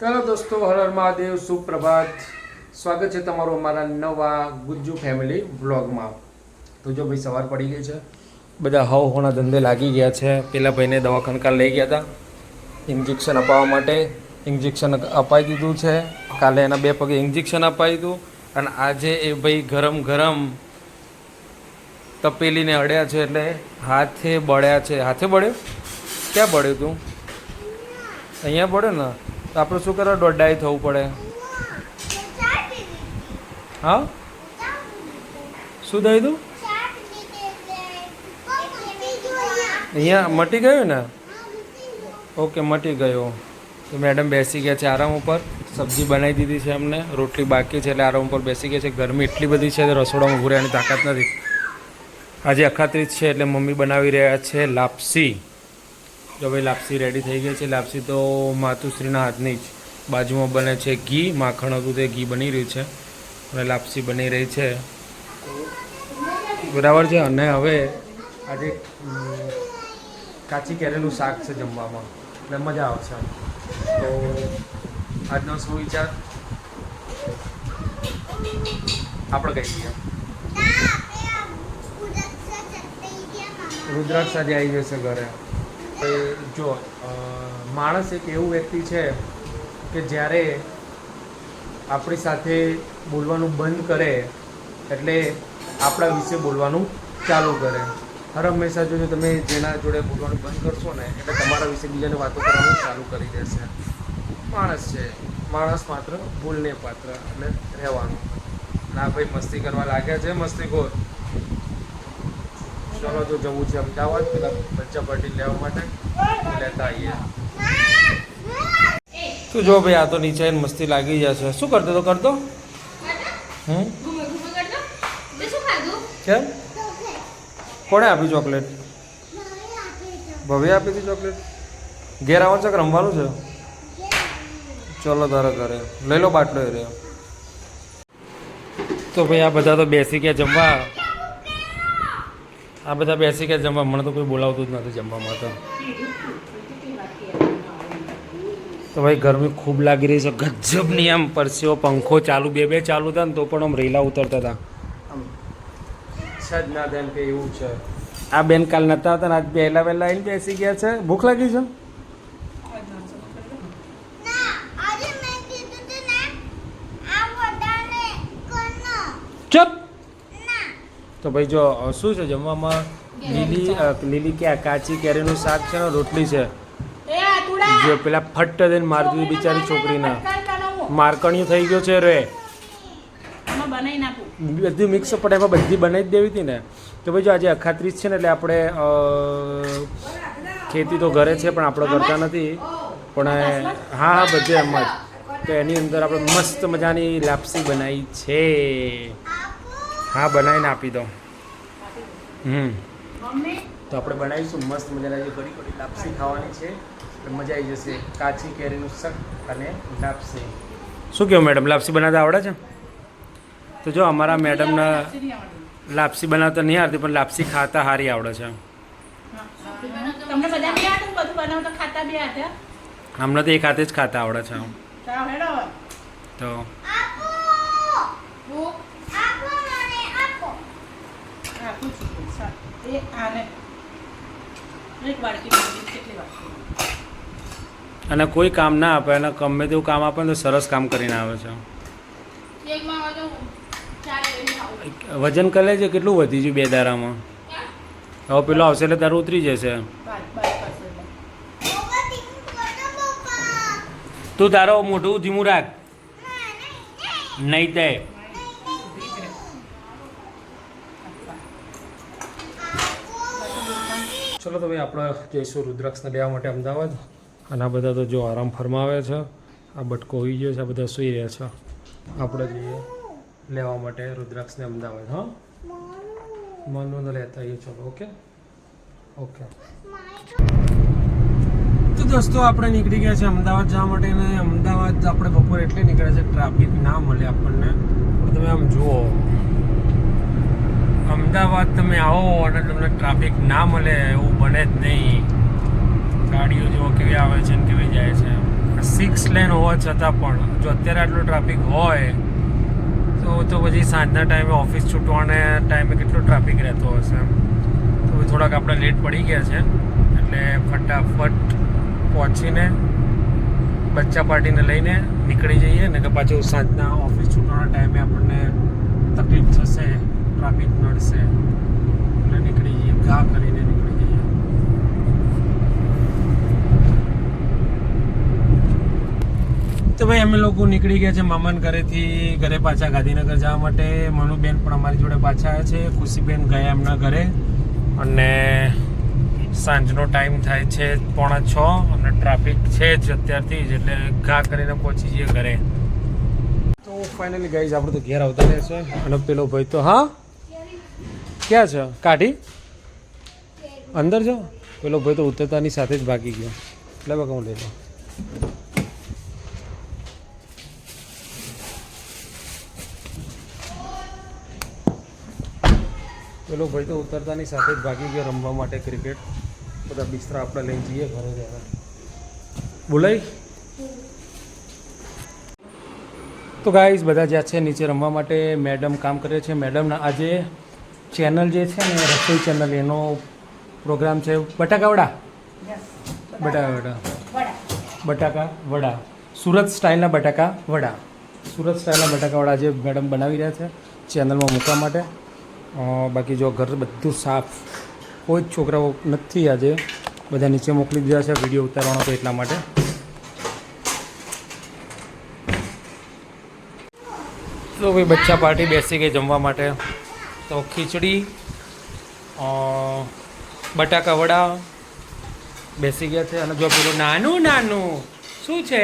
ચાલો દોસ્તો, હર મહાદેવ, સુપ્રભાત. સ્વાગત છે તમારું અમારા નવા ગુજ્જુ ફેમિલી વ્લોગમાં તો જો ભાઈ સવાર પડી ગઈ છે. બધા હવ હોના ધંધે લાગી ગયા છે. પેલા ભાઈને દવાખાનકાર લઈ ગયા હતા ઇન્જેક્શન અપાવવા માટે ઇન્જેક્શન અપાઈ દીધું છે. કાલે એના બે પગે ઇન્જેક્શન અપાઈ દીધું. અને આજે એ ભાઈ ગરમ ગરમ તપેલીને અડ્યા છે એટલે હાથે બળ્યા છે. હાથે બળ્યો? ક્યાં બળ્યું તું? અહીંયા બળ્યો ને? તો આપણે શું કરવા દોઢાઈ થવું પડે. હા? શું દઈ દઉં અહીંયા મટી ગયું ને? ઓકે, મટી ગયો. તો મેડમ બેસી ગયા છે આરામ ઉપર. સબ્જી બનાવી દીધી છે અમને રોટલી બાકી છે એટલે આરામ ઉપર બેસી ગયા છે. ગરમી એટલી બધી છે રસોડામાં ઊભું રહેવાની તાકાત નથી. આજે અખાત્રીજ છે એટલે મમ્મી બનાવી રહ્યા છે લાપસી. જો ભાઈ લાપસી રેડી થઈ ગઈ છે. લાપસી તો માતુશ્રીના હાથની જ બાજુમાં બને છે ઘી. માખણ હતું તે ઘી બની રહ્યું છે. અને લાપસી બની રહી છે. બરાબર છે? અને હવે આજે કાચી કેરેલું શાક છે જમવામાં. એટલે મજા આવશે તો આજનો શું વિચાર? આપણે કહી દઈએ. રુદ્રાક્ષ આજે આવી જશે ઘરે. જો માણસ એક એવું વ્યક્તિ છે કે જ્યારે આપણી સાથે બોલવાનું બંધ કરે, એટલે આપણા વિશે બોલવાનું ચાલુ કરે. હર હંમેશા જો તમે જેના જોડે બોલવાનું બંધ કરશો ને, એટલે તમારા વિશે બીજાને વાતો કરવાનું ચાલુ કરી દેશે. માણસ છે. માણસ માત્ર ભૂલને પાત્ર અને રહેવાનું. ના, ભાઈ, મસ્તી કરવા લાગ્યા છે, મસ્તીખોર? ચલો તો જવું છે અમદાવાદ, પેલા બચ્ચા પાર્ટી લેવા માટે. લેતા આવીએ. તું જો ભાઈ, આ તો નીચે મસ્તી લાગી જશે. શું કરતો તો કરતો? હમ? કેમ? કોણે આપી ચોકલેટ? ભવ્ય આપી હતી ચોકલેટ? ઘેર આવવાનું છે કે રમવાનું છે? ચલો તારા ઘરે. લઈ લો બાટલો એ રહ્યો. તો ભાઈ, આ બધા તો બેસી ગયા જમવા. આ બધા બેસી ગયા જમવા. મને તો કોઈ બોલાવતું જ નથી જમવામાં તો. તો ભાઈ ગરમી ખૂબ લાગી રહી છે. ગજબની આમ પરસ્યો પંખો ચાલુ, બે બે ચાલુ હતા ને તો પણ આમ રેલા ઉતરતા હતા. આમ જ ના તેમ કે એવું છે. આ બેન કાલ નતા હતા ને આજ પહેલા વહેલા આવીને બેસી ગયા છે. ભૂખ લાગી છે? તો ભાઈ જો શું છે જમવામાં? લીલી લીલી કે કાચી કેરીનું શાક છે ને રોટલી છે? જો પેલા ફટ્ટ દઈને મારતી બિચારી છોકરીને. મારકણિયું થઈ ગયો છે રે. બધી મિક્સ પડે એમાં બધી બનાવી જ દેવી હતી ને. તો ભાઈ જો આજે અખાત્રીસ છે ને એટલે આપણે ખેતી તો ઘરે છે પણ આપણે કરતા નથી. પણ હા હા બધે એમ જ. તો એની અંદર આપણે મસ્ત મજાની લાપસી બનાવી છે. હા બનાવીને આપી દો હમ. તો આપણે બનાવીશું મસ્ત મજાના જે કડી કડી લાપસી ખાવાની છે. મજા આવી જશે. કાચી કેરીનું શક અને લાપસી. શું કહો મેડમ લાપસી બનાવતા આવડે છે? તો જો અમારા મેડમના લાપસી બનાવતા નહીં આવતી પણ લાપસી ખાતા સારી આવડે છે. અમને તો એક હાથે જ ખાતા આવડે છે. તો છું પૈસા. એ આને એક વાડકી કેટલી વાડકી અને કોઈ કામ ના આપે અને ગમે તેવું કામ આપે ને તો સરસ કામ કરીને આવે છે. વજન કરે છે કેટલું વધી ગયું બે દારામાં? હવે પેલો આવશે એટલે તારું ઉતરી જશે. તું તારો મોઢું ધીમું રાખ. નહીં તે. ચલો, તો ભાઈ આપણે જઈશું રુદ્રાક્ષને લેવા માટે અમદાવાદ. અને આ બધા તો જો આરામ ફરમાવે છે. આ બટકો હોઈ ગયો છે, આ બધા સૂઈ રહ્યા છે. આપણે જઈએ લેવા માટે રુદ્રાક્ષને અમદાવાદ, હા? મનનું લેતા આવીએ, ચલો, ઓકે? ઓકે. તો દોસ્તો, આપણે નીકળી ગયા છે અમદાવાદ જવા માટે અને અમદાવાદ આપણે બપોરે એટલે નીકળ્યા છે, ટ્રાફિક ના મળે આપણને. પણ તમે આમ જુઓ અમદાવાદ તમે આવો અને તમને ટ્રાફિક ના મળે એવું બને જ નહીં. ગાડીઓ જુઓ કેવી આવે છે ને કેવી જાય છે. સિક્સ લેન હોવા છતાં પણ, જો અત્યારે આટલો ટ્રાફિક હોય, તો તો પછી સાંજના ટાઈમે ઓફિસ છૂટવાના ટાઈમે કેટલો ટ્રાફિક રહેતો હશે તો થોડાક આપણે લેટ પડી ગયા છે, એટલે ફટાફટ પહોંચીને બચ્ચા પાર્ટીને લઈને નીકળી જઈએ ને કે પાછું સાંજના ઓફિસ છૂટવાના ટાઈમે આપણને નડશે એટલે નીકળી જઈએ, ઘા કરીને નીકળી જઈએ. તો ભાઈ, અમે લોકો નીકળી ગયા છે મામાન ઘરેથી, ઘરે પાછા ગાંધીનગર જવા માટે. મનુબેન પણ અમારી જોડે પાછા આવ્યા છે, ખુશીબેન ગયા એમના ઘરે. અને સાંજનો ટાઈમ થાય છે પોણા છ અને ટ્રાફિક છે જ અત્યારથી જ, એટલે ઘા કરીને પહોંચી જઈએ ઘરે. તો ફાઇનલી ગાઈઝ આપણે તો ઘેર આવતા રહેશે અને પેલો ભાઈ તો, હા? ક્યાં છે? કાઢી? અંદર છો? પેલો ભાઈ તો ઉતરતાની સાથે જ ભાગી ગયો. એટલે બકા હું લઈ લઉં. પેલો ભાઈ તો ઉતરતાની સાથે જ ભાગી ગયો રમવા માટે ક્રિકેટ. બધા બિસ્તરા આપણે લઈને જઈએ ઘરે જરા બોલાય. તો ગાઈઝ બધા જ્યાં છે નીચે રમવા માટે મેડમ કામ કરે છે. મેડમના આજે ચેનલ જે છે ને રસોઈ ચેનલ એનો પ્રોગ્રામ છે. બટાકા વડા? બટાકા વડા. બટાકા વડા. સુરત સ્ટાઇલના બટાકા વડા. સુરત સ્ટાઇલના બટાકા વડા જે મેડમ બનાવી રહ્યા છે ચેનલમાં મૂકવા માટે. બાકી જો ઘર બધું સાફ કોઈ જ છોકરાઓ નથી આજે. બધા નીચે મોકલી દીધા છે વીડિયો ઉતારવાનો તો એટલા માટે. તો ભાઈ બચ્ચા પાર્ટી બેસી ગઈ જમવા માટે. તો ખીચડી બટાકા વડા બેસી ગયા છે અને જો પેલું નાનું નાનું શું છે?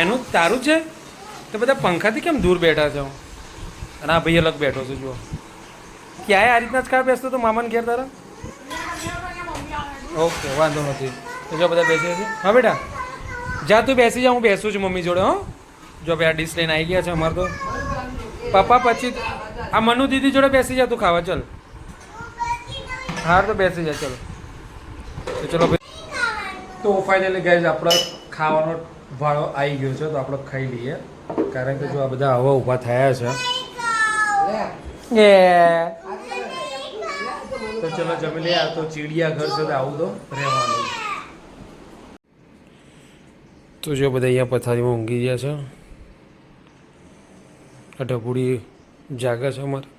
એનું તારું છે? તો બધા પંખાથી કેમ દૂર બેઠા છો? અને આ ભાઈ અલગ બેઠો છું જુઓ. ક્યાંય આ રીતના જ કા બેસતો તો મામાને ઘેર તારા? ઓકે વાંધો નથી. તો જો બધા બેસી છે. હા બેટા. જા તું બેસી જા હું બેસું છું મમ્મી જોડે હો. જો ભાઈ આ ડીશ લઈને આવી ગયા છે અમારે તો. પપ્પા પછી આ મનુ દીદી જોડે બેસી જા તું ખાવા ચલ. હાર તો બેસી જા ચલો. તો ચલો તો ફાઇનલી ગાઈઝ આપણો ખાવાનો ભાડો આવી ગયો છે તો આપણે ખાઈ લઈએ. કારણ કે જો આ બધા હવા ઊભા થયા છે. એ. તો ચલો જમી લઈએ આ તો ચીડિયા ઘર છે તો આવું તો રહેવાનું. તો જો બધા અહીંયા પથારીમાં ઊંઘી ગયા છે. ઢબુડી જાગે છે અમારે.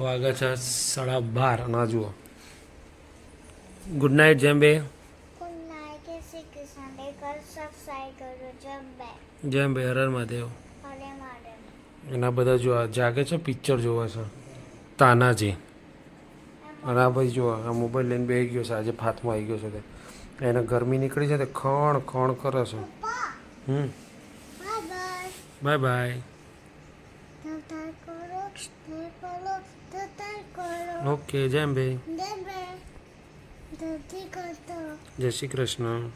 વાગે છે સાડા બાર ના જુઓ. ગુડ નાઇટ જેમ બે. જેમ બે. હરર મહાદેવ. એના બધા જોવા આ જાગે છે પિક્ચર જોવા છે. તાનાજી. અને આ ભાઈ જોવા આ મોબાઈલ લઈને બેસી ગયો છે આજે હાથમાં આવી ગયો છે તે. એને ગરમી નીકળી છે તે ખણ ખણ કરે છે. હમ. બાય બાય બાય બાય તતાર કરો તતાર કરો તતાર કરો ઓકે જેમ ભાઈ જય શ્રી કૃષ્ણ.